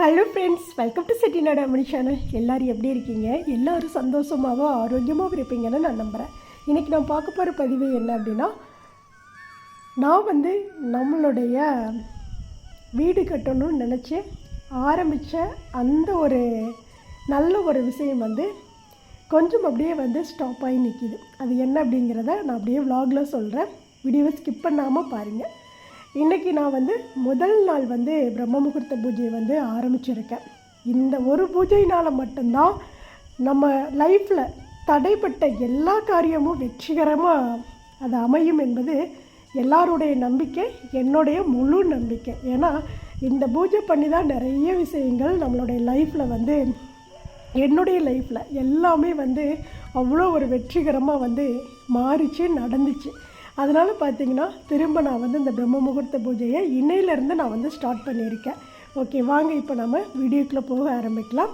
Hello friends welcome to Chettinad Ammani channel எல்லோரும் எப்படி இருக்கீங்க? எல்லோரும் சந்தோஷமாகவும் ஆரோக்கியமாகவும் இருப்பீங்கன்னு நான் நம்புகிறேன் இன்றைக்கி நான் பார்க்க போகிற பதிவு என்ன அப்படின்னா நான் வந்து நம்மளுடைய வீடு கட்டணும்னு நினச்சி ஆரம்பித்த அந்த ஒரு நல்ல ஒரு விஷயம் வந்து கொஞ்சம் அப்படியே வந்து ஸ்டாப் ஆகி நிற்கிது அது என்ன அப்படிங்கிறத நான் அப்படியே விலாகில் சொல்கிறேன் வீடியோவை ஸ்கிப் பண்ணாமல் பாருங்கள் இன்றைக்கி நான் வந்து முதல் நாள் வந்து பிரம்ம முகூர்த்த பூஜையை வந்து ஆரம்பிச்சிருக்கேன். இந்த ஒரு பூஜையினால் மட்டும்தான் நம்ம லைஃப்பில் தடைப்பட்ட எல்லா காரியமும் வெற்றிகரமாக அது அமையும் என்பது எல்லாருடைய நம்பிக்கை என்னுடைய முழு நம்பிக்கை. ஏன்னா இந்த பூஜை பண்ணி தான் நிறைய விஷயங்கள் நம்மளுடைய லைஃப்பில் வந்து என்னுடைய லைஃப்பில் எல்லாமே வந்து அவ்வளோ ஒரு வெற்றிகரமாக வந்து மாறிச்சு நடந்துச்சு. அதனால் பார்த்தீங்கன்னா திரும்ப நான் வந்து இந்த பிரம்ம முகூர்த்த பூஜையை இன்னையிலேருந்து நான் வந்து ஸ்டார்ட் பண்ணியிருக்கேன். ஓகே வாங்க இப்போ நம்ம வீடியோக்குள்ளே போக ஆரம்பிக்கலாம்.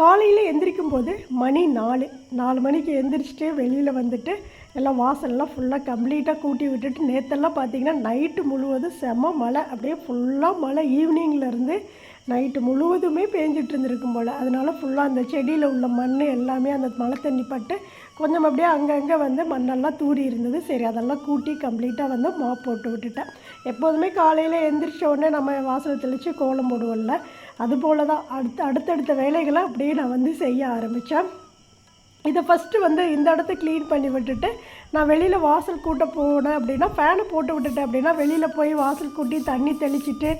காலையில் எந்திரிக்கும் போது மணி நாலு நாலு மணிக்கு எந்திரிச்சிட்டு வெளியில் வந்துட்டு எல்லாம் வாசல்லாம் ஃபுல்லாக கம்ப்ளீட்டாக கூட்டி விட்டுட்டு நேற்றெல்லாம் பார்த்தீங்கன்னா நைட்டு முழுவதும் செம மழை. அப்படியே ஃபுல்லாக மழை ஈவினிங்லேருந்து நைட்டு முழுவதுமே பேஞ்சிட்டு இருந்திருக்கும் போல். அதனால் ஃபுல்லாக அந்த செடியில் உள்ள மண் எல்லாமே அந்த மழை தண்ணி பட்டு கொஞ்சம் அப்படியே அங்கங்கே வந்து மண்ணெல்லாம் தூரி இருந்தது. சரி அதெல்லாம் கூட்டி கம்ப்ளீட்டாக வந்து மாப் போட்டு விட்டுட்டேன். எப்போதுமே காலையில் எந்திரிச்ச உடனே நம்ம வாசல் தெளித்து கோலம் போடுவோம்ல அதுபோல் தான் அடுத்த அடுத்தடுத்த வேலைகளை அப்படியே நான் வந்து செய்ய ஆரம்பித்தேன் இதை ஃபஸ்ட்டு வந்து இந்த இடத்த க்ளீன் பண்ணி விட்டுட்டு நான் வெளியில் வாசல் கூட்ட போனேன் அப்படின்னா ஃபேனை போட்டு விட்டுட்டேன் அப்படின்னா வெளியில் போய் வாசல் கூட்டி தண்ணி தெளிச்சிட்டு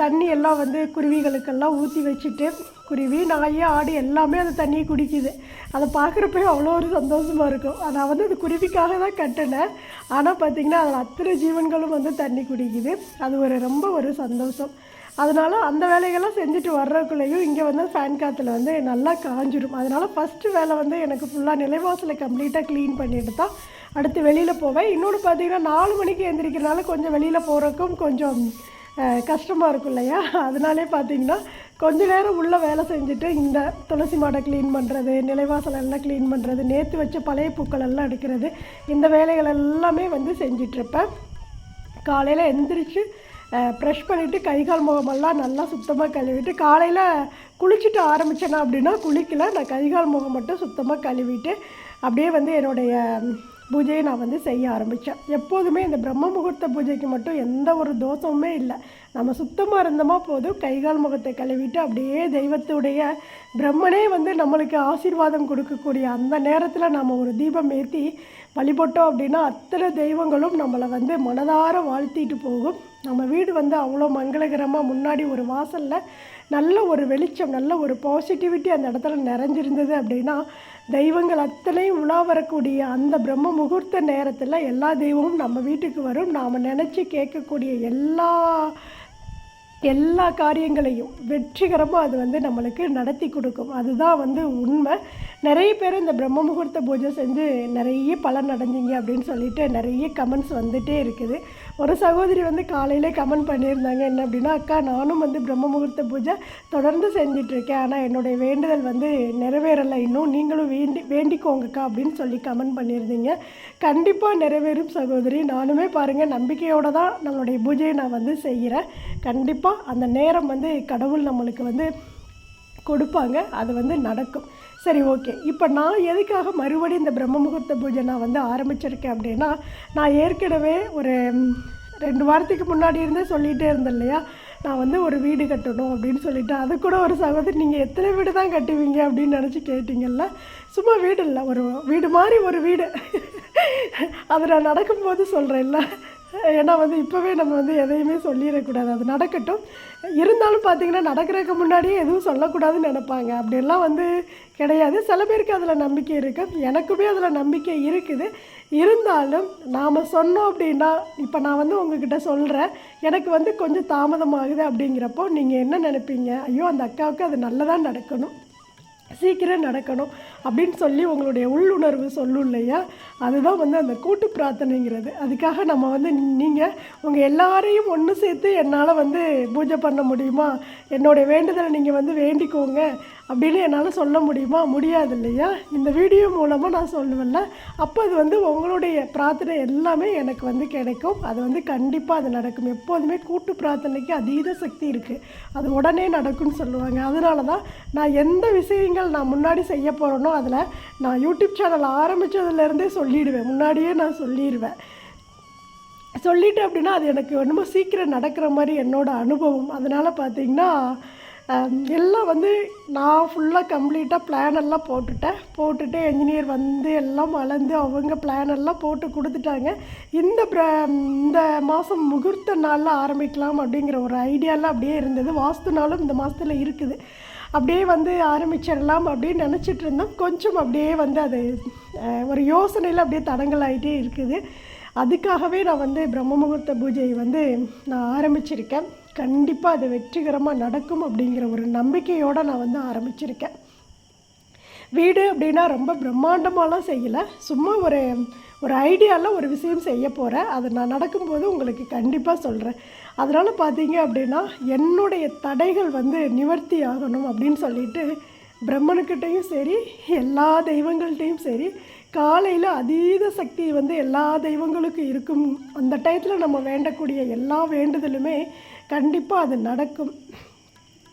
தண்ணி எல்லாம் வந்து குருவிகளுக்கெல்லாம் ஊற்றி வச்சுட்டு குருவி நாய் ஆடு எல்லாமே அந்த தண்ணியை குடிக்குது. அதை பார்க்குறப்ப அவ்வளோ ஒரு சந்தோஷமாக இருக்கும். நான் வந்து அது குருவிக்காக தான் கட்டினேன். ஆனால் பார்த்திங்கன்னா அதில் அத்தனை ஜீவன்களும் வந்து தண்ணி குடிக்குது. அது ஒரு ரொம்ப ஒரு சந்தோஷம். அதனால் அந்த வேலைகள்லாம் செஞ்சுட்டு வர்றதுக்குள்ளேயும் இங்கே வந்து ஃபேன் காற்றுல வந்து நல்லா காஞ்சிடும் அதனால் ஃபஸ்ட்டு வேலை வந்து எனக்கு ஃபுல்லாக நிலைவாசலை கம்ப்ளீட்டாக க்ளீன் பண்ணிட்டு தான் அடுத்து வெளியில் போவேன். இன்னொன்று பார்த்தீங்கன்னா நாலு மணிக்கு எழுந்திரிக்கிறனால கொஞ்சம் வெளியில் போகிறக்கும் கொஞ்சம் கஷ்டமாக இருக்கும் இல்லையா? அதனாலே பார்த்தீங்கன்னா கொஞ்ச நேரம் உள்ளே வேலை செஞ்சுட்டு இந்த துளசி மாடை க்ளீன் பண்ணுறது நிலைவாசல் எல்லாம் க்ளீன் பண்ணுறது நேற்று வச்ச பழைய பூக்கள் எல்லாம் எடுக்கிறது இந்த வேலைகள் எல்லாமே வந்து செஞ்சிட்ருப்பேன் காலையில் எந்திரிச்சு ப்ரெஷ் பண்ணிவிட்டு கை கால் முகமெல்லாம் நல்லா சுத்தமாக கழுவிட்டு காலையில் குளிச்சுட்டு ஆரம்பித்தேன்னா அப்படின்னா குளிக்கல. நான் கை கால் முகம் மட்டும் சுத்தமாக கழுவிட்டு அப்படியே வந்து என்னுடைய பூஜையை நான் வந்து செய்ய ஆரம்பித்தேன் எப்போதுமே இந்த பிரம்ம முகூர்த்த பூஜைக்கு மட்டும் எந்த ஒரு தோஷமுமே இல்லை. நம்ம சுத்தமாக இருந்தோமா போதும். கை கால் முகத்தை கழுவிட்டு அப்படியே தெய்வத்துடைய பிரம்மனே வந்து நம்மளுக்கு ஆசீர்வாதம் கொடுக்கக்கூடிய அந்த நேரத்தில் நம்ம ஒரு தீபம் ஏற்றி வழிபட்டோம் அப்படின்னா அத்தனை தெய்வங்களும் நம்மளை வந்து மனதார வாழ்த்திட்டு போகும். நம்ம வீடு வந்து அவ்வளோ மங்களகரமாக முன்னாடி ஒரு வாசலில் நல்ல ஒரு வெளிச்சம் நல்ல ஒரு பாசிட்டிவிட்டி அந்த இடத்துல நிறைஞ்சிருந்தது அப்படின்னா தெய்வங்கள் அத்தனையும் உலா வரக்கூடிய அந்த பிரம்ம முகூர்த்த நேரத்தில் எல்லா தெய்வமும் நம்ம வீட்டுக்கு வரும். நாம் நினச்சி கேட்கக்கூடிய எல்லா எல்லா காரியங்களையும் வெற்றிகரமாக அது வந்து நம்மளுக்கு நடத்தி கொடுக்கும். அதுதான் வந்து உண்மை. நிறைய பேர் இந்த பிரம்ம முகூர்த்த பூஜை செஞ்சு நிறைய பலன் அடைஞ்சிங்க அப்படின்னு சொல்லிட்டு நிறைய கமெண்ட்ஸ் வந்துட்டே இருக்குது. ஒரு சகோதரி வந்து காலையிலே கமெண்ட் பண்ணியிருந்தாங்க. என்ன அப்படின்னா அக்கா நானும் வந்து பிரம்ம முகூர்த்த பூஜை தொடர்ந்து செஞ்சிட்ருக்கேன். ஆனால் என்னுடைய வேண்டுதல் வந்து நிறைவேறலை. இன்னும் நீங்களும் வேண்டி வேண்டிக்கோங்கக்கா அப்படின்னு சொல்லி கமெண்ட் பண்ணியிருந்தீங்க. கண்டிப்பாக நிறைவேறும் சகோதரி. நானுமே பாருங்கள் நம்பிக்கையோடு தான் நம்மளுடைய பூஜையை நான் வந்து செய்கிறேன். கண்டிப்பாக அந்த நேரம் வந்து கடவுள் நம்மளுக்கு வந்து கொடுப்பாங்க. அது வந்து நடக்கும். சரி ஓகே இப்போ நான் எதுக்காக மறுபடியும் இந்த பிரம்ம முகூர்த்த பூஜை நான் வந்து ஆரம்பிச்சிருக்கேன் அப்படின்னா நான் ஏற்கனவே ஒரு ரெண்டு வாரத்துக்கு முன்னாடி இருந்தே சொல்லிகிட்டே இருந்தேன் இல்லையா? நான் வந்து ஒரு வீடு கட்டணும் அப்படின்னு சொல்லிட்டு அது கூட ஒரு சகோதரி நீங்கள் எத்தனை வீடு தான் கட்டுவீங்க? அப்படின்னு நினச்சி கேட்டிங்கல்ல? சும்மா வீடு இல்லை ஒரு வீடு மாதிரி ஒரு வீடு. அதை நான் நடக்கும்போது சொல்கிறேன்ல ஏன்னா வந்து இப்போவே நம்ம வந்து எதையுமே சொல்லிடக்கூடாது. அது நடக்கட்டும். இருந்தாலும் பார்த்தீங்கன்னா நடக்கிறதுக்கு முன்னாடியே எதுவும் சொல்லக்கூடாதுன்னு நினைப்பாங்க. அப்படிலாம் வந்து கிடையாது. சில பேருக்கு அதில் நம்பிக்கை இருக்குது எனக்குமே அதில் நம்பிக்கை இருக்குது. இருந்தாலும் நாம் சொன்னோம் அப்படின்னா இப்போ நான் வந்து உங்ககிட்ட சொல்கிறேன் எனக்கு வந்து கொஞ்சம் தாமதமாகுது அப்படிங்கிறப்போ நீங்கள் என்ன நினைப்பீங்க? ஐயோ அந்த அக்காவுக்கு அது நல்லதாக நடக்கணும். சீக்கிரம் நடக்கணும் அப்படின்னு சொல்லி உங்களுடைய உள்ளுணர்வு சொல்லும் இல்லையா? அதுதான் வந்து அந்த கூட்டு பிரார்த்தனைங்கிறது. அதுக்காக நம்ம வந்து நீங்கள் உங்கள் எல்லாரையும் ஒன்று சேர்த்து என்னால் வந்து பூஜை பண்ண முடியுமா? என்னுடைய வேண்டுதலை நீங்கள் வந்து வேண்டிக்கோங்க. அப்படின்னு என்னால் சொல்ல முடியுமா? முடியாது இல்லையா? இந்த வீடியோ மூலமாக நான் சொல்லுவேன்ல. அப்போ அது வந்து உங்களுடைய பிரார்த்தனை எல்லாமே எனக்கு வந்து கிடைக்கும். அது வந்து கண்டிப்பாக அது நடக்கும். எப்போதுமே கூட்டு பிரார்த்தனைக்கு அதீத சக்தி இருக்குது அது உடனே நடக்கும்னு சொல்லுவாங்க. அதனால தான் நான் எந்த விஷயங்கள் நான் முன்னாடி செய்ய போகிறேனோ அதில் நான் யூடியூப் சேனல் ஆரம்பித்ததுலேருந்தே சொல்லிடுவேன். முன்னாடியே நான் சொல்லிடுவேன் சொல்லிட்டு அப்படின்னா அது எனக்கு ரொம்ப சீக்கிரம் நடக்கிற மாதிரி என்னோடய அனுபவம். அதனால் பார்த்தீங்கன்னா Um, எல்லாம் வந்து நான் ஃபுல்லாக கம்ப்ளீட்டாக பிளான் எல்லாம் போட்டுட்டேன். போட்டுட்டு என்ஜினியர் வந்து எல்லாம் வளர்ந்து அவங்க பிளான் எல்லாம் போட்டு கொடுத்துட்டாங்க. இந்த ப்ர- இந்த மாதம் முகூர்த்த நாளில் ஆரம்பிக்கலாம் அப்படிங்கிற ஒரு ஐடியாலாம் அப்படியே இருந்தது. வாஸ்து நாளும் இந்த மாதத்தில் இருக்குது. அப்படியே வந்து ஆரம்பிச்சிடலாம் அப்படின்னு நினச்சிட்டு இருந்தோம். கொஞ்சம் அப்படியே வந்து அது ஒரு யோசனையில் அப்படியே தடங்கலாகிட்டே இருக்குது. அதுக்காகவே நான் வந்து பிரம்ம முகூர்த்த பூஜையை வந்து நான் ஆரம்பிச்சிருக்கேன். கண்டிப்பாக அது வெற்றிகரமாக நடக்கும் அப்படிங்கிற ஒரு நம்பிக்கையோடு நான் வந்து ஆரம்பிச்சிருக்கேன். வீடு அப்படின்னா ரொம்ப பிரம்மாண்டமாலாம் செய்யலை. சும்மா ஒரு ஒரு ஐடியாவில் ஒரு விஷயம் செய்ய போகிறேன் அது நான் நடக்கும்போது உங்களுக்கு கண்டிப்பாக சொல்கிறேன் அதனால் பார்த்தீங்க அப்படின்னா என்னுடைய தடைகள் வந்து நிவர்த்தி ஆகணும் அப்படின்னு சொல்லிட்டு பிரம்மனுக்கிட்டேயும் சரி எல்லா தெய்வங்கள்கிட்டையும் சரி காலையில் அதீத சக்தி வந்து எல்லா தெய்வங்களுக்கும் இருக்கும். அந்த டயத்தில் நம்ம வேண்டக்கூடிய எல்லா வேண்டுதலுமே கண்டிப்பாக அது நடக்கும்.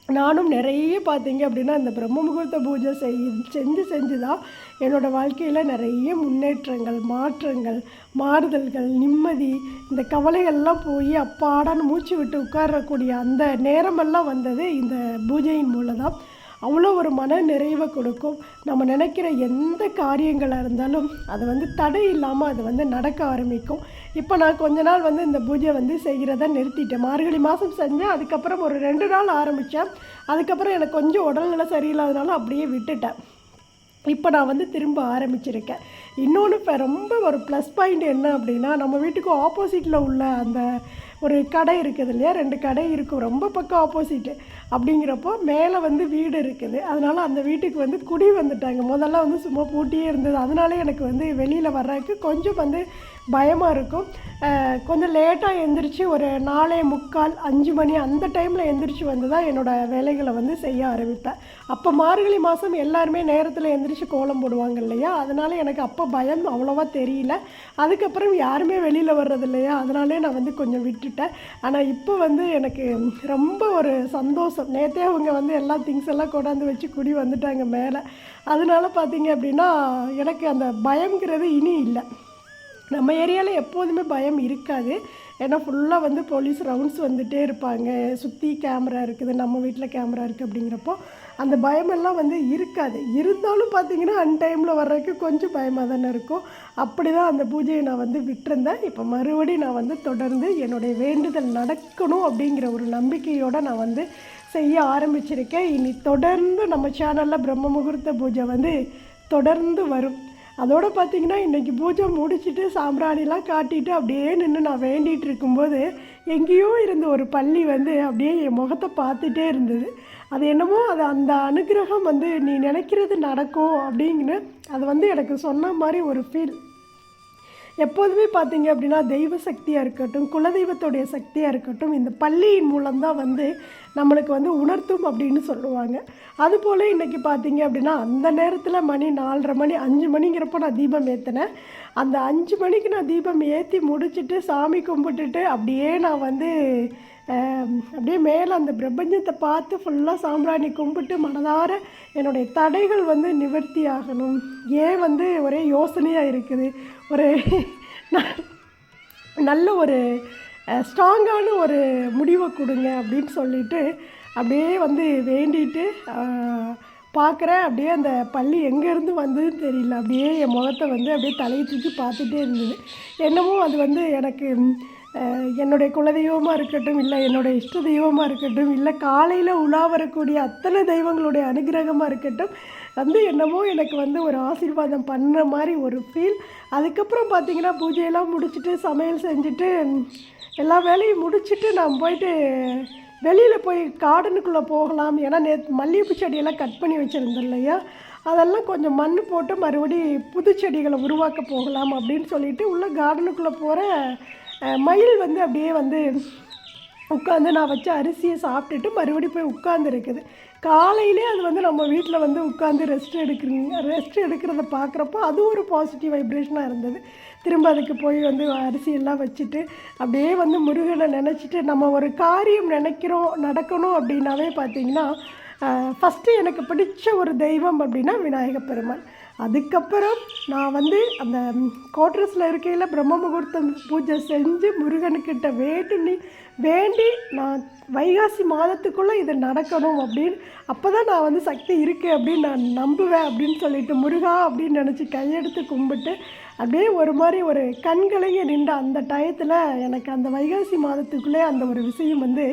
நானும் நிறைய பார்த்தீங்க அப்படின்னா இந்த பிரம்ம முகூர்த்த பூஜை செய் செஞ்சு செஞ்சு தான் என்னோடய வாழ்க்கையில் நிறைய முன்னேற்றங்கள் மாற்றங்கள் மாறுதல்கள் நிம்மதி இந்த கவலைகள்லாம் போய் அப்பாடான்னு மூச்சு விட்டு உட்காரக்கூடிய அந்த நேரமெல்லாம் வந்தது இந்த பூஜையின் மூலம் தான் அவ்வளோ ஒரு மன நிறைவை கொடுக்கும். நம்ம நினைக்கிற எந்த காரியங்களாக இருந்தாலும் அது வந்து தடை இல்லாமல் அது வந்து நடக்க ஆரம்பிக்கும். இப்போ நான் கொஞ்ச நாள் வந்து இந்த பூஜை வந்து செய்கிறத நிறுத்திட்டேன். மார்கழி மாதம் செஞ்சேன். அதுக்கப்புறம் ஒரு ரெண்டு நாள் ஆரம்பித்தேன் அதுக்கப்புறம் எனக்கு கொஞ்சம் உடல்நிலை சரியில்லாதனால அப்படியே விட்டுட்டேன். இப்போ நான் வந்து திரும்ப ஆரம்பிச்சிருக்கேன். இன்னொன்று இப்போ ரொம்ப ஒரு ப்ளஸ் பாயிண்ட் என்ன அப்படின்னா நம்ம வீட்டுக்கு ஆப்போசிட்டில் உள்ள அந்த ஒரு கடை இருக்குது இல்லையா? ரெண்டு கடை இருக்கும். ரொம்ப பக்கம் ஆப்போசிட்டு அப்படிங்கிறப்போ மேலே வந்து வீடு இருக்குது. அதனால் அந்த வீட்டுக்கு வந்து குடி வந்துட்டாங்க. முதல்ல வந்து சும்மா பூட்டியே இருந்தது. அதனாலே எனக்கு வந்து வெளியில் வர்றதுக்கு கொஞ்சம் வந்து பயமாக இருக்கும். கொஞ்சம் லேட்டாக எழுந்திரிச்சு ஒரு நாலே முக்கால் அஞ்சு மணி அந்த டைமில் எழுந்திரிச்சு வந்து தான் என்னோடய வேலைகளை வந்து செய்ய ஆரம்பிப்பேன். அப்போ மார்கழி மாதம் எல்லாருமே நேரத்தில் எழுந்திரிச்சு கோலம் போடுவாங்க இல்லையா? அதனால எனக்கு அப்போ பயம் அவ்வளோவா தெரியல. அதுக்கப்புறம் யாருமே வெளியில் வர்றது இல்லையா? அதனாலே நான் வந்து கொஞ்சம் விட்டுட்டேன். ஆனால் இப்போ வந்து எனக்கு ரொம்ப ஒரு சந்தோஷம். நேற்றே அவங்க வந்து எல்லா திங்ஸ் எல்லாம் கொண்டாந்து வச்சு குடி வந்துட்டாங்க மேலே. அதனால பார்த்தீங்க அப்படின்னா எனக்கு அந்த பயங்கிறது இனி இல்லை. நம்ம ஏரியாவில் எப்போதுமே பயம் இருக்காது. ஏன்னா ஃபுல்லாக வந்து போலீஸ் ரவுண்ட்ஸ் வந்துகிட்டே இருப்பாங்க. சுற்றி கேமரா இருக்குது நம்ம வீட்டில் கேமரா இருக்குது அப்படிங்கிறப்போ அந்த பயமெல்லாம் வந்து இருக்காது. இருந்தாலும் பார்த்தீங்கன்னா அன் டைமில் வர்றதுக்கு கொஞ்சம் பயமாக தானே இருக்கும். அப்படி தான் அந்த பூஜையை நான் வந்து விட்டுருந்தேன். இப்போ மறுபடியும் நான் வந்து தொடர்ந்து என்னுடைய வேண்டுதல் நடக்கணும் அப்படிங்கிற ஒரு நம்பிக்கையோடு நான் வந்து செய்ய ஆரம்பிச்சிருக்கேன். இனி தொடர்ந்து நம்ம சேனலில் பிரம்ம முகூர்த்த பூஜை வந்து தொடர்ந்து வரும். அதோட பார்த்தீங்கன்னா இன்றைக்கி பூஜை முடிச்சுட்டு சாம்பிராணிலாம் காட்டிட்டு அப்படியே நின்று நான் வேண்டிகிட்டு இருக்கும்போது எங்கேயோ இருந்த ஒரு பள்ளி வந்து அப்படியே என் முகத்தை பார்த்துட்டே இருந்தது. அது என்னமோ அது அந்த அனுகிரகம் வந்து நீ நினைக்கிறது நடக்கும் அப்படிங்கன்னு அது வந்து எனக்கு சொன்ன மாதிரி ஒரு ஃபீல் எப்போதுமே பார்த்தீங்க அப்படின்னா தெய்வ சக்தியாக இருக்கட்டும் குலதெய்வத்துடைய சக்தியாக இருக்கட்டும் இந்த பள்ளியின் மூலம்தான் வந்து நம்மளுக்கு வந்து உணர்த்தும் அப்படின்னு சொல்லுவாங்க. அதுபோல் இன்றைக்கி பார்த்தீங்க அப்படின்னா அந்த நேரத்தில் மணி நாலரை மணி அஞ்சு மணிங்கிறப்போ நான் தீபம் ஏற்றினேன் அந்த அஞ்சு மணிக்கு நான் தீபம் ஏற்றி முடிச்சுட்டு சாமி கும்பிட்டுட்டு அப்படியே நான் வந்து அப்படியே மேலே அந்த பிரபஞ்சத்தை பார்த்து ஃபுல்லாக சாம்பிராணி கும்பிட்டு மனதார என்னுடைய தடைகள் வந்து நிவர்த்தி ஆகணும். ஏன் வந்து ஒரே யோசனையாக இருக்குது? ஒரு நல்ல ஒரு ஸ்ட்ராங்கான ஒரு முடிவை கொடுங்க அப்படின்னு சொல்லிட்டு அப்படியே வந்து வேண்டிட்டு பார்க்குறேன் அப்படியே அந்த பள்ளி எங்கேருந்து வந்ததுன்னு தெரியல. அப்படியே என் முகத்தை வந்து அப்படியே தலையை தூக்கி பார்த்துட்டே இருந்தது. என்னமோ அது வந்து எனக்கு என்னுடைய குலதெய்வமாக இருக்கட்டும் இல்லை என்னுடைய இஷ்ட தெய்வமாக இருக்கட்டும் இல்லை காலையில் உலா வரக்கூடிய அத்தனை தெய்வங்களுடைய அனுகிரகமாக இருக்கட்டும் வந்து என்னமோ எனக்கு வந்து ஒரு ஆசீர்வாதம் பண்ணுற மாதிரி ஒரு ஃபீல் அதுக்கப்புறம் பார்த்தீங்கன்னா பூஜையெல்லாம் முடிச்சுட்டு சமையல் செஞ்சுட்டு எல்லா வேலையும் முடிச்சுட்டு நான் போயிட்டு வெளியில் போய் கார்டனுக்குள்ளே போகலாம். ஏன்னா நேற்று மல்லிகைப்பூ செடியெல்லாம் கட் பண்ணி வச்சுருந்தேன் இல்லையா? அதெல்லாம் கொஞ்சம் மண் போட்டு மறுபடி புது செடிகளை உருவாக்க போகலாம் அப்படின்னு சொல்லிட்டு உள்ளே கார்டனுக்குள்ளே போகிற மயில் வந்து அப்படியே வந்து உட்காந்து நான் வச்ச அரிசியை சாப்பிட்டுட்டு மறுபடியும் போய் உட்காந்துருக்குது காலையிலே அது வந்து நம்ம வீட்டில் வந்து உட்காந்து ரெஸ்ட் எடுக்கிறீங்க. ரெஸ்ட் எடுக்கிறத பார்க்குறப்போ அது ஒரு பாசிட்டிவ் வைப்ரேஷனாக இருந்தது. திரும்ப அதுக்கு போய் வந்து அரிசியெல்லாம் வச்சுட்டு அப்படியே வந்து முருகனை நினச்சிட்டு நம்ம ஒரு காரியம் நினைக்கிறோம் நடக்கணும் அப்படின்னாவே பார்த்தீங்கன்னா ஃபஸ்ட்டு எனக்கு பிடிச்ச ஒரு தெய்வம் அப்படின்னா விநாயகப் பெருமாள். அதுக்கப்புறம் நான் வந்து அந்த கோட்ரஸில் இருக்கையில் பிரம்ம முகூர்த்தம் பூஜை செஞ்சு முருகனுக்கிட்ட வேண்டி வேண்டி நான் வைகாசி மாதத்துக்குள்ளே இது நடக்கணும் அப்படின்னு அப்போ தான் நான் வந்து சக்தி இருக்குது அப்படின்னு நான் நம்புவேன் அப்படின்னு சொல்லிட்டு முருகா அப்படின்னு நினச்சி கையெடுத்து கும்பிட்டு அப்படியே ஒரு மாதிரி ஒரு கண்களையே நின்ற அந்த டயத்தில் எனக்கு அந்த வைகாசி மாதத்துக்குள்ளே அந்த ஒரு விஷயம் வந்து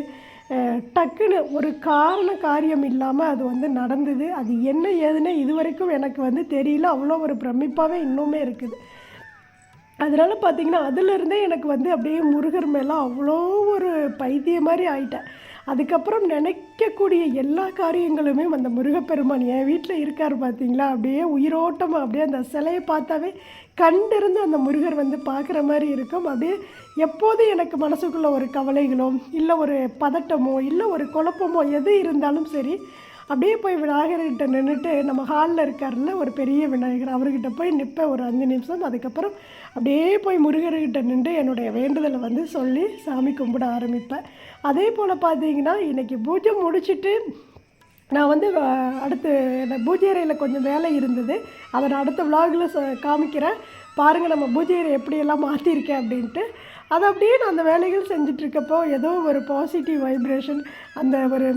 டக்குன்னு ஒரு காரண காரியம் இல்லாமல் அது வந்து நடந்தது. அது என்ன ஏதுன்னு இது வரைக்கும் எனக்கு வந்து தெரியல. அவ்வளோ ஒரு பிரமிப்பாகவே இன்னுமே இருக்குது. அதனால பார்த்தீங்கன்னா அதுலேருந்தே எனக்கு வந்து அப்படியே முருகர் மேலே அவ்வளோ ஒரு பைத்தியம் மாதிரி ஆயிட்டேன். அதுக்கப்புறம் நினைக்கக்கூடிய எல்லா காரியங்களுமே அந்த முருகப்பெருமான் என் வீட்டில் இருக்கார் பார்த்தீங்களா அப்படியே உயிரோட்டமாக அப்படியே அந்த சிலையை பார்த்தாவே கண்டிருந்து அந்த முருகர் வந்து பார்க்குற மாதிரி இருக்கும். அப்படியே எப்போதும் எனக்கு மனசுக்குள்ள ஒரு கவலைகளோ இல்லை ஒரு பதட்டமோ இல்லை ஒரு குழப்பமோ எது இருந்தாலும் சரி அப்படியே போய் விநாயகர்கிட்ட நின்றுட்டு நம்ம ஹாலில் இருக்கார்ல ஒரு பெரிய விநாயகர் அவர்கிட்ட போய் நிற்பேன் ஒரு அஞ்சு நிமிஷம். அதுக்கப்புறம் அப்படியே போய் முருகர்கிட்ட நின்று என்னுடைய வேண்டுதலை வந்து சொல்லி சாமி கும்பிட ஆரம்பிப்பேன். அதே போல் பார்த்தீங்கன்னா இன்றைக்கி பூஜை முடிச்சுட்டு நான் வந்து அடுத்து இந்த பூஜை அறையில் கொஞ்சம் வேலை இருந்தது. அதை நான் அடுத்த விலாகில் ச காமிக்கிறேன். பாருங்கள் நம்ம பூஜை அறை எப்படியெல்லாம் மாற்றிருக்கேன் அப்படின்ட்டு. அதை அப்படியே நான் அந்த வேலைகள் செஞ்சிட்ருக்கப்போ ஏதோ ஒரு பாசிட்டிவ் வைப்ரேஷன் அந்த ஒரு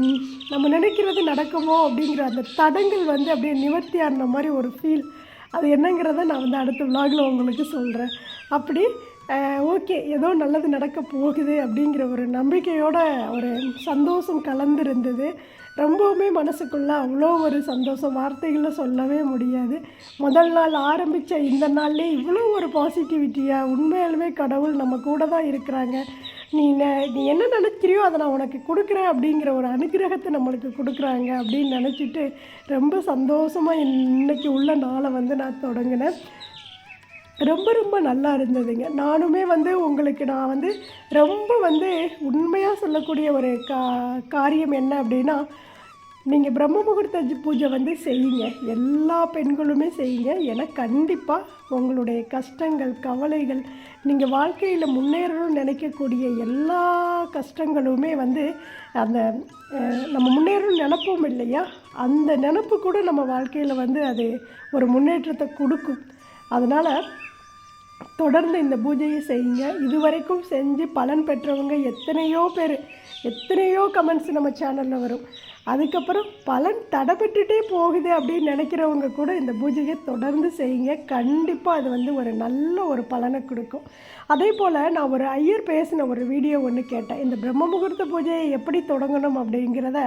நம்ம நினைக்கிறது நடக்குமோ அப்படிங்கிற அந்த தடங்கள் வந்து அப்படியே நிவர்த்தி ஆன மாதிரி ஒரு ஃபீல் அது என்னங்கிறத நான் வந்து அடுத்த விலாகில் உங்களுக்கு சொல்கிறேன் அப்படி ஓகே ஏதோ நல்லது நடக்க போகுது அப்படிங்கிற ஒரு நம்பிக்கையோட ஒரு சந்தோஷம் கலந்துருந்தது. ரொம்பவுமே மனசுக்குள்ளே அவ்வளோ ஒரு சந்தோஷம். வார்த்தைகளில் சொல்லவே முடியாது. முதல் நாள் ஆரம்பித்த இந்த நாள்லேயே இவ்வளோ ஒரு பாசிட்டிவிட்டியாக உண்மையாலுமே கடவுள் நம்ம கூட தான் இருக்கிறாங்க. நீ நெ- நீ என்ன நினைக்கிறியோ அதை நான் உனக்கு கொடுக்குறேன் அப்படிங்கிற ஒரு அனுகிரகத்தை நம்மளுக்கு கொடுக்குறாங்க அப்படின்னு நினச்சிட்டு ரொம்ப சந்தோஷமாக இன்னைக்கு உள்ள நாளை வந்து நான் தொடங்கினேன். ரொம்ப ரொம்ப நல்லா இருந்ததுங்க. நானுமே வந்து உங்களுக்கு நான் வந்து ரொம்ப வந்து உண்மையாக சொல்லக்கூடிய ஒரு கா காரியம் என்ன அப்படின்னா நீங்கள் பிரம்ம முகூர்த்த பூஜை வந்து செய்யுங்க. எல்லா பெண்களுமே செய்யுங்க. ஏன்னா கண்டிப்பாக உங்களுடைய கஷ்டங்கள் கவலைகள் நீங்கள் வாழ்க்கையில் முன்னேறணும்னு நினைக்கக்கூடிய எல்லா கஷ்டங்களுமே வந்து அந்த நம்ம முன்னேறணும்னு நினப்போம் இல்லையா? அந்த நினப்பு கூட நம்ம வாழ்க்கையில் வந்து அது ஒரு முன்னேற்றத்தை கொடுக்கும். அதனால் தொடர்ந்து இந்த பூஜையை செய்யுங்க. இதுவரைக்கும் செஞ்சு பலன் பெற்றவங்க எத்தனையோ பேர் எத்தனையோ கமெண்ட்ஸ் நம்ம சேனலில் வரும். அதுக்கப்புறம் பலன் தடைப்பட்டுட்டே போகுது அப்படின்னு நினைக்கிறவங்க கூட இந்த பூஜையை தொடர்ந்து செய்யுங்க. கண்டிப்பாக அது வந்து ஒரு நல்ல ஒரு பலனை கொடுக்கும். அதே போல் நான் ஒரு ஐயர் பேசின ஒரு வீடியோ ஒன்று கேட்டேன். இந்த பிரம்ம முகூர்த்த பூஜையை எப்படி தொடங்கணும் அப்படிங்கிறத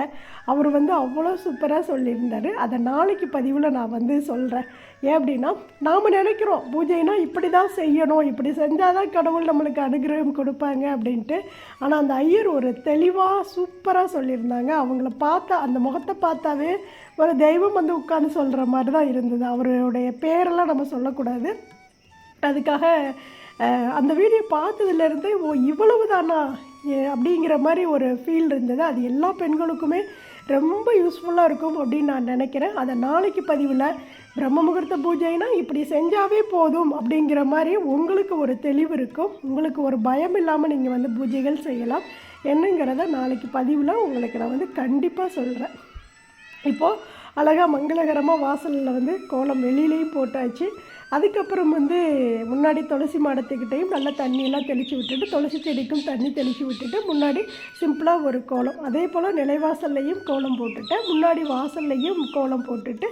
அவர் வந்து அவ்வளோ சூப்பராக சொல்லியிருந்தார். அதை நாளைக்கு பதிவில் நான் வந்து சொல்கிறேன் ஏன் அப்படின்னா நாம் நினைக்கிறோம் பூஜைனா இப்படி தான் செய்யணும் இப்படி செஞ்சால் தான் கடவுள் நம்மளுக்கு அனுகிரகம் கொடுப்பாங்க அப்படின்ட்டு. ஆனால் அந்த ஐயர் ஒரு தெளிவாக சூப்பராக சொல்லியிருந்தாங்க. அவங்கள பார்த்தா அந்த முகத்தை பார்த்தாவே ஒரு தெய்வம் வந்து உட்காந்து சொல்கிற மாதிரி தான் இருந்தது. அவருடைய பேரெல்லாம் நம்ம சொல்லக்கூடாது. அதுக்காக அந்த வீடியோ பார்த்ததுலேருந்தே ஓ இவ்வளவு தானா அப்படிங்கிற மாதிரி ஒரு ஃபீல் இருந்தது. அது எல்லா பெண்களுக்குமே ரொம்ப யூஸ்ஃபுல்லாக இருக்கும் அப்படின்னு நான் நினைக்கிறேன். அதை நாளைக்கு பதிவில் பிரம்ம முகூர்த்த பூஜைனா இப்படி செஞ்சாவே போதும் அப்படிங்கிற மாதிரி உங்களுக்கு ஒரு தெளிவு இருக்கும். உங்களுக்கு ஒரு பயம் இல்லாமல் நீங்கள் வந்து பூஜைகள் செய்யலாம். என்னங்கிறத நாளைக்கு பதிவில் உங்களுக்கு நான் வந்து கண்டிப்பாக சொல்கிறேன் இப்போது அழகாக மங்களகரமாக வாசலில் வந்து கோலம் வெளியிலையும் போட்டாச்சு. அதுக்கப்புறம் வந்து முன்னாடி துளசி மாடத்துக்கிட்டையும் நல்லா தண்ணியெல்லாம் தெளித்து விட்டுட்டு துளசி செடிக்கும் தண்ணி தெளித்து விட்டுட்டு முன்னாடி சிம்பிளாக ஒரு கோலம். அதே போல் நிலைவாசல்லையும் கோலம் போட்டுட்டேன். முன்னாடி வாசல்லையும் கோலம் போட்டுட்டு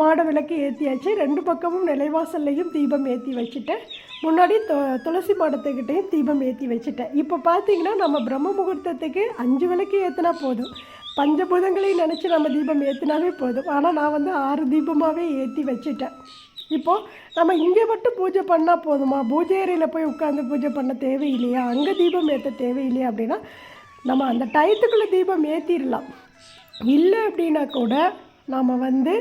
மாட விளக்கு ஏற்றியாச்சு ரெண்டு பக்கமும் நிலைவாசல்லையும் தீபம் ஏற்றி வச்சுட்டேன். முன்னாடி து துளசி மாடத்துக்கிட்டேயும் தீபம் ஏற்றி வச்சுட்டேன். இப்போ பார்த்தீங்கன்னா நம்ம பிரம்ம முகூர்த்தத்துக்கு அஞ்சு விளக்கு ஏற்றினா போதும். பஞ்சபூதங்களையும் நினச்சி நம்ம தீபம் ஏற்றினாவே போதும். ஆனால் நான் வந்து ஆறு தீபமாகவே ஏற்றி வச்சுட்டேன். இப்போது நம்ம இங்கே மட்டும் பூஜை பண்ணால் போதுமா? பூஜை அறையில் போய் உட்காந்து பூஜை பண்ண தேவையில்லையா? அங்கே தீபம் ஏற்ற தேவையில்லையா அப்படின்னா நம்ம அந்த டயத்துக்குள்ளே தீபம் ஏற்றிடலாம் இல்லை அப்படின்னா கூட நாம் வந்து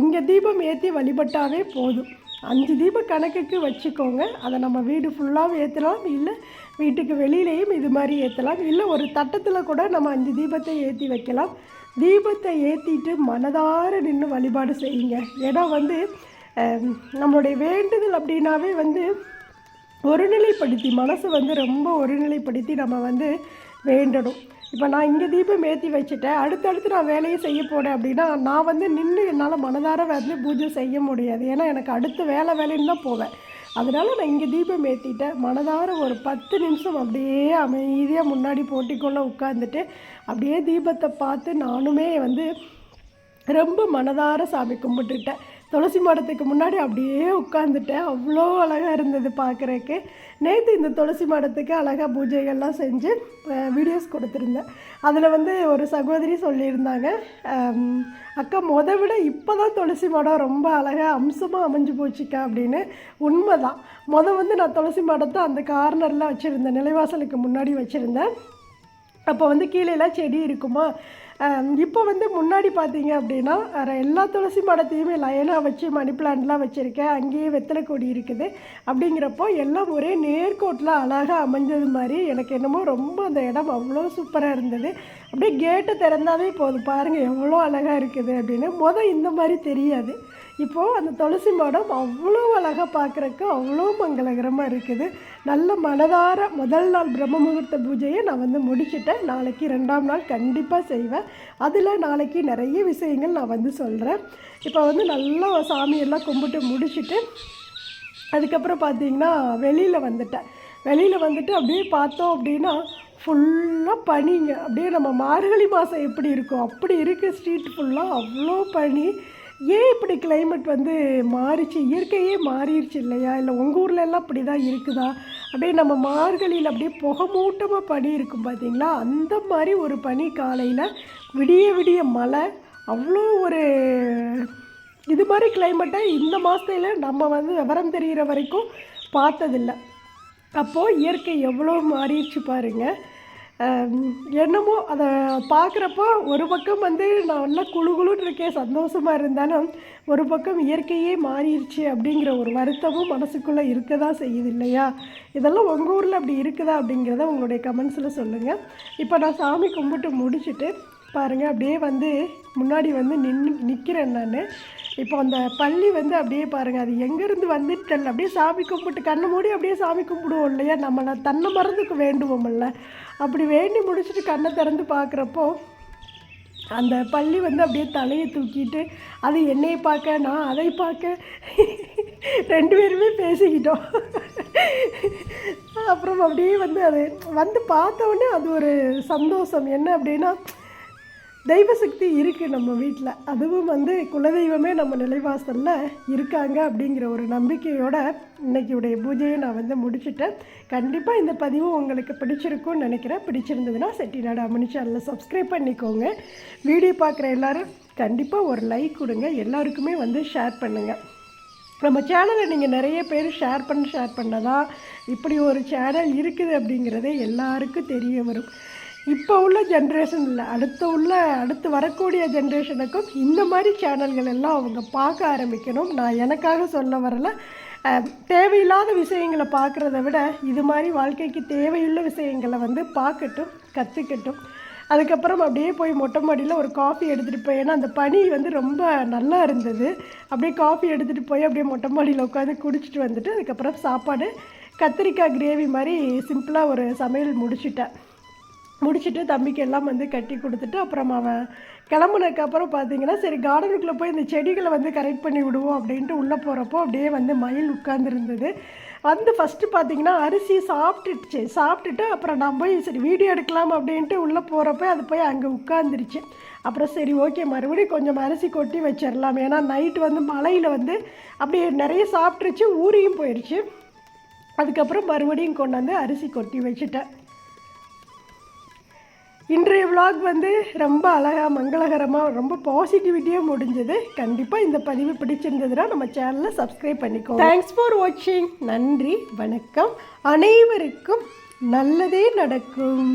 இங்கே தீபம் ஏற்றி வழிபட்டாவே போதும். அஞ்சு தீப கணக்குக்கு வச்சுக்கோங்க. அதை நம்ம வீடு ஃபுல்லாகவும் ஏற்றலாம் இல்லை வீட்டுக்கு வெளியிலையும் இது மாதிரி ஏற்றலாம் இல்லை ஒரு தட்டத்தில் கூட நம்ம அஞ்சு தீபத்தை ஏற்றி வைக்கலாம். தீபத்தை ஏற்றிட்டு மனதார நின்று வழிபாடு செய்யுங்க. ஏன்னா வந்து நம்மளுடைய வேண்டுதல் அப்படின்னாவே வந்து ஒருநிலைப்படுத்தி மனசு வந்து ரொம்ப ஒருநிலைப்படுத்தி நம்ம வந்து வேண்டணும். இப்போ நான் இங்கே தீபம் ஏற்றி வச்சுட்டேன். அடுத்தடுத்து நான் வேலையை செய்ய போகிறேன் அப்படின்னா நான் வந்து நின்று என்னால் மனதார வந்து பூஜை செய்ய முடியாது. ஏன்னா எனக்கு அடுத்த வேலை வேலைன்னு தான் போவேன். அதனால் நான் இங்கே தீபம் ஏற்றிட்டேன் மனதார ஒரு பத்து நிமிஷம் அப்படியே அமைதியாக முன்னாடி போட்டிக்குள்ளே உட்காந்துட்டு அப்படியே தீபத்தை பார்த்து நானுமே வந்து ரொம்ப மனதார சாமி கும்பிட்டுட்டேன் துளசி மாடத்துக்கு முன்னாடி அப்படியே உட்காந்துட்டேன் அவ்வளோ அழகாக இருந்தது பார்க்குறக்கு நேற்று இந்த துளசி மாடத்துக்கு அழகாக பூஜைகள்லாம் செஞ்சு வீடியோஸ் கொடுத்துருந்தேன். அதில் வந்து ஒரு சகோதரி சொல்லியிருந்தாங்க அக்கா முத விட இப்போ தான் துளசி மாடம் ரொம்ப அழகாக அம்சமாக அமைஞ்சு போச்சுக்கா அப்படின்னு. உண்மை தான் முத வந்து நான் துளசி மாடத்தை அந்த கார்னரில் வச்சுருந்தேன் நிலைவாசலுக்கு முன்னாடி வச்சுருந்தேன். அப்போ வந்து கீழேலாம் செடி இருக்குமா? இப்போ வந்து முன்னாடி பார்த்தீங்க அப்படின்னா வேறு எல்லா துளசி மடத்தையுமே லைனாக வச்சு மணி பிளான்ட்லாம் வச்சுருக்கேன். அங்கேயே வெத்தலை கொடி இருக்குது. அப்படிங்கிறப்போ எல்லாம் ஒரே நேர்கோட்டில் அழகாக அமைஞ்சது மாதிரி எனக்கு என்னமோ ரொம்ப அந்த இடம் அவ்வளோ சூப்பராக இருந்தது. அப்படியே கேட்டை திறந்தாவே போதும். பாருங்கள் எவ்வளோ அழகாக இருக்குது அப்படின்னு. மொதல் இந்த மாதிரி தெரியாது. இப்போது அந்த துளசி மாடம் அவ்வளோ அழகாக பார்க்குறக்கு அவ்வளோ மங்களகரமாக இருக்குது. நல்ல மனதார முதல் நாள் பிரம்ம முகூர்த்த பூஜையை நான் வந்து முடிச்சிட்டேன். நாளைக்கு ரெண்டாம் நாள் கண்டிப்பாக செய்வேன். அதில் நாளைக்கு நிறைய விஷயங்கள் நான் வந்து சொல்கிறேன் இப்போ வந்து நல்லா சாமியெல்லாம் கும்பிட்டு முடிச்சுட்டு அதுக்கப்புறம் பார்த்தீங்கன்னா வெளியில் வந்துட்டேன். வெளியில் வந்துட்டு அப்படியே பார்த்தோம் அப்படின்னா ஃபுல்லாக பனிங்க. அப்படியே நம்ம மார்கழி மாதம் எப்படி இருக்கும்? அப்படி இருக்குது ஸ்ட்ரீட் ஃபுல்லாக அவ்வளோ பனி. ஏன் இப்படி கிளைமேட் வந்து மாறிச்சு? இயற்கையே மாறிடுச்சு இல்லையா? இல்லை உங்கள் ஊர்ல எல்லாம் அப்படி தான் இருக்குதா? அப்படியே நம்ம மார்கழியில் அப்படியே புகமூட்டமாக பனி இருக்கும் பார்த்தீங்களா அந்த மாதிரி ஒரு பனி காலையில் விடிய விடிய மழை அவ்வளோ ஒரு இது மாதிரி கிளைமேட்டை இந்த மாதத்துல நம்ம வந்து விவரம் தெரிகிற வரைக்கும் பார்த்ததில்ல. அப்போது இயற்கை எவ்வளோ மாறிடுச்சு பாருங்கள் என்னமோ அதை பார்க்குறப்போ ஒரு பக்கம் வந்து நான் நல்லா குழுகுழுன்னு இருக்கேன் சந்தோஷமாக இருந்தாலும் ஒரு பக்கம் இயற்கையே மாறிடுச்சு அப்படிங்கிற ஒரு வருத்தமும் மனசுக்குள்ளே இருக்க தான் செய்யுது இல்லையா? இதெல்லாம் உங்கள் ஊரில் அப்படி இருக்குதா அப்படிங்கிறத உங்களுடைய கமெண்ட்ஸில் சொல்லுங்கள் இப்போ நான் சாமி கும்பிட்டு முடிச்சுட்டு பாருங்கள் அப்படியே வந்து முன்னாடி வந்து நின்று நிற்கிறேன் நான். இப்போ அந்த பள்ளி வந்து அப்படியே பாருங்கள் அது எங்கேருந்து வந்துட்டல அப்படியே சாமி கும்பிட்டு கண்ணை மூடி அப்படியே சாமி கும்பிடுவோம் இல்லையா? நம்ம நான் தன்னை மறந்துக்கு வேண்டுவோம்ல. அப்படி வேண்டி முடிச்சுட்டு கண்ணை திறந்து பார்க்குறப்போ அந்த பள்ளி வந்து அப்படியே தலையை தூக்கிட்டு அது என்னை பார்க்க நான் அதை பார்க்க ரெண்டு பேருமே பேசிக்கிட்டோம். அப்புறம் அப்படியே வந்து அது வந்து பார்த்த உடனே அது ஒரு சந்தோஷம். என்ன அப்படின்னா தெய்வ சக்தி இருக்குது நம்ம வீட்டில் அதுவும் வந்து குலதெய்வமே நம்ம நிலைவாசலில் இருக்காங்க அப்படிங்கிற ஒரு நம்பிக்கையோட இன்னைக்கு உடைய பூஜையை நான் வந்து முடிச்சுட்டேன். கண்டிப்பாக இந்த பதிவு உங்களுக்கு பிடிச்சிருக்கும்னு நினைக்கிறேன். பிடிச்சிருந்ததுன்னா செட்டிநாடு அம்மனி சேனலில் சப்ஸ்கிரைப் பண்ணிக்கோங்க. வீடியோ பார்க்குற எல்லோரும் கண்டிப்பாக ஒரு லைக் கொடுங்க. எல்லாருக்குமே வந்து ஷேர் பண்ணுங்கள் நம்ம சேனலை நீங்கள் நிறைய பேர் ஷேர் பண்ண ஷேர் பண்ணதான் இப்படி ஒரு சேனல் இருக்குது அப்படிங்கிறதே எல்லாருக்கும் தெரிய வரும். இப்போ உள்ள ஜென்ரேஷன் இல்லை அடுத்து உள்ள அடுத்து வரக்கூடிய ஜென்ரேஷனுக்கும் இந்த மாதிரி சேனல்கள் எல்லாம் அவங்க பார்க்க ஆரம்பிக்கணும். நான் எனக்காக சொல்ல வரல. தேவையில்லாத விஷயங்களை பார்க்குறத விட இது மாதிரி வாழ்க்கைக்கு தேவையுள்ள விஷயங்களை வந்து பார்க்கட்டும் கற்றுக்கட்டும் அதுக்கப்புறம் அப்படியே போய் மொட்டை மாடியில் ஒரு காஃபி எடுத்துகிட்டு போய் ஏன்னா அந்த பனி வந்து ரொம்ப நல்லா இருந்தது. அப்படியே காஃபி எடுத்துகிட்டு போய் அப்படியே மொட்டை மாடியில் உட்காந்து குடிச்சிட்டு வந்துட்டு அதுக்கப்புறம் சாப்பாடு கத்திரிக்காய் கிரேவி மாதிரி சிம்பிளாக ஒரு சமையல் முடிச்சிட்டேன். முடிச்சுட்டு தம்பிக்கு எல்லாம் வந்து கட்டி கொடுத்துட்டு அப்புறம் அவன் கிளம்புனதுக்கப்புறம் பார்த்தீங்கன்னா சரி கார்டனுக்குள்ளே போய் இந்த செடிகளை வந்து கரெக்ட் பண்ணி விடுவோம் அப்படின்ட்டு உள்ளே போகிறப்போ அப்படியே வந்து மயில் உட்காந்துருந்தது வந்து ஃபஸ்ட்டு பார்த்தீங்கன்னா அரிசி சாப்பிட்டுடுச்சு. சாப்பிட்டுட்டு அப்புறம் நான் போய் சரி வீடியோ எடுக்கலாம் அப்படின்ட்டு உள்ளே போகிறப்ப அது போய் அங்கே உட்காந்துருச்சு அப்புறம் சரி ஓகே மறுபடியும் கொஞ்சம் அரிசி கொட்டி வச்சிடலாம் ஏன்னா நைட்டு வந்து மழையில் வந்து அப்படியே நிறைய சாப்பிட்ருச்சு ஊறியும் போயிடுச்சு அதுக்கப்புறம் மறுபடியும் கொண்டாந்து அரிசி கொட்டி வச்சுட்டேன். இன்றைய விலாக் வந்து ரொம்ப அழகாக மங்களகரமாக ரொம்ப பாசிட்டிவிட்டியாக முடிஞ்சது. கண்டிப்பாக இந்த பதிவு பிடிச்சிருந்ததுன்னா நம்ம சேனலை சப்ஸ்கிரைப் பண்ணிக்கோ தேங்க்ஸ் ஃபார் வாட்சிங் நன்றி வணக்கம். அனைவருக்கும் நல்லதே நடக்கும்.